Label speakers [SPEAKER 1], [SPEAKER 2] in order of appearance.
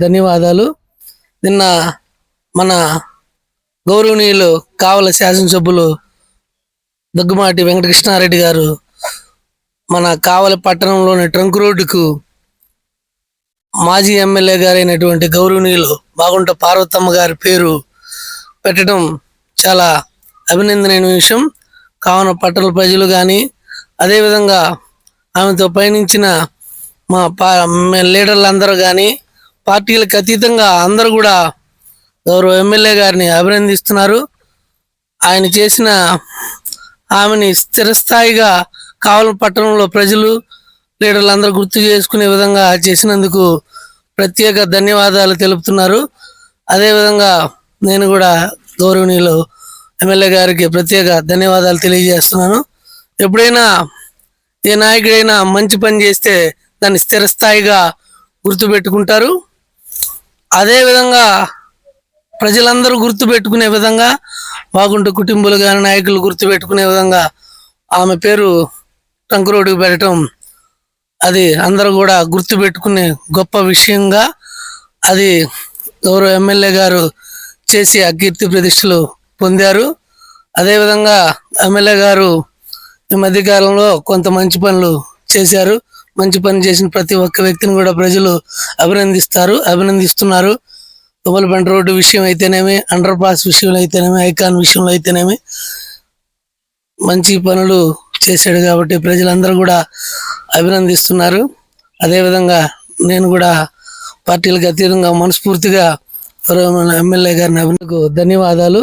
[SPEAKER 1] ధన్యవాదాలు. నిన్న మన గౌరవనీయులు కావల శాసనసభ్యులు దగ్గుమాటి వెంకటకృష్ణారెడ్డి గారు మన కావల పట్టణంలోని ట్రంక్ రోడ్డుకు మాజీ ఎమ్మెల్యే గారైనటువంటి గౌరవనీయులు బాగుంట పార్వతమ్మ గారి పేరు పెట్టడం చాలా అభినందనీయ విషయం. కావున పట్టణ ప్రజలు కానీ అదేవిధంగా ఆమెతో పయనించిన మా పా లీడర్లందరూ కానీ పార్టీలకు అతీతంగా అందరూ కూడా గౌరవ ఎమ్మెల్యే గారిని అభినందిస్తున్నారు. ఆయన చేసిన ఆమెని స్థిరస్థాయిగా కావల పట్టణంలో ప్రజలు లీడర్లు అందరూ గుర్తు చేసుకునే విధంగా చేసినందుకు ప్రత్యేక ధన్యవాదాలు తెలుపుతున్నారు. అదేవిధంగా నేను కూడా గౌరవనీయులు ఎమ్మెల్యే గారికి ప్రత్యేక ధన్యవాదాలు తెలియజేస్తున్నాను. ఎప్పుడైనా ఏ నాయకుడైనా మంచి పని చేస్తే దాన్ని స్థిరస్థాయిగా గుర్తుపెట్టుకుంటారు. అదేవిధంగా ప్రజలందరూ గుర్తుపెట్టుకునే విధంగా బాగుంటు కుటుంబాలు కానీ నాయకులు గుర్తుపెట్టుకునే విధంగా ఆమె పేరు టంకురోడ్డుకు పెట్టడం అది అందరూ కూడా గుర్తుపెట్టుకునే గొప్ప విషయంగా అది గౌరవ ఎమ్మెల్యే గారు చేసి ఆ కీర్తి ప్రతిష్టలు పొందారు. అదేవిధంగా ఎమ్మెల్యే గారు ఈ మధ్యకాలంలో కొంత మంచి పనులు చేశారు. మంచి పని చేసిన ప్రతి ఒక్క వ్యక్తిని కూడా ప్రజలు అభినందిస్తారు అభినందిస్తున్నారు. తుమ్మలపంట రోడ్డు విషయం అయితేనేమి అండర్ పాస్ విషయంలో అయితేనేమి ఐకాన్ విషయంలో అయితేనేమి మంచి పనులు చేశాడు కాబట్టి ప్రజలందరూ కూడా అభినందిస్తున్నారు. అదేవిధంగా నేను కూడా పార్టీలకు అతీతంగా మనస్ఫూర్తిగా ఎమ్మెల్యే గారిని అభినందకు ధన్యవాదాలు.